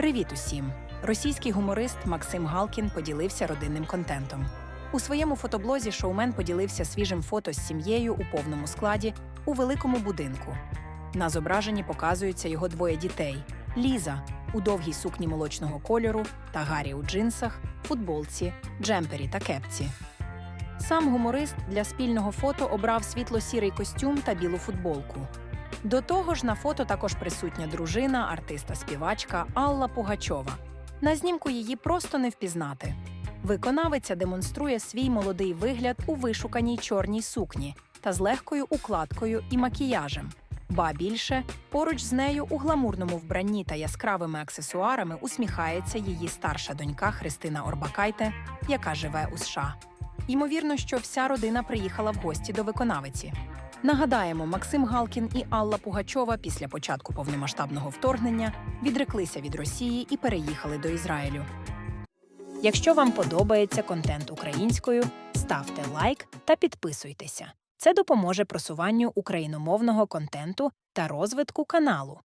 Привіт усім! Російський гуморист Максим Галкін поділився родинним контентом. У своєму фотоблозі шоумен поділився свіжим фото з сім'єю у повному складі у великому будинку. На зображенні показуються його двоє дітей: Ліза у довгій сукні молочного кольору та Гаррі у джинсах, футболці, джемпері та кепці. Сам гуморист для спільного фото обрав світло-сірий костюм та білу футболку. До того ж, на фото також присутня дружина, артиста-співачка Алла Пугачова. На знімку її просто не впізнати. Виконавиця демонструє свій молодий вигляд у вишуканій чорній сукні та з легкою укладкою і макіяжем. Ба більше, поруч з нею у гламурному вбранні та яскравими аксесуарами усміхається її старша донька Христина Орбакайте, яка живе у США. Ймовірно, що вся родина приїхала в гості до виконавиці. Нагадаємо, Максим Галкін і Алла Пугачова після початку повномасштабного вторгнення відреклися від Росії і переїхали до Ізраїлю. Якщо вам подобається контент українською, ставте лайк та підписуйтеся. Це допоможе просуванню україномовного контенту та розвитку каналу.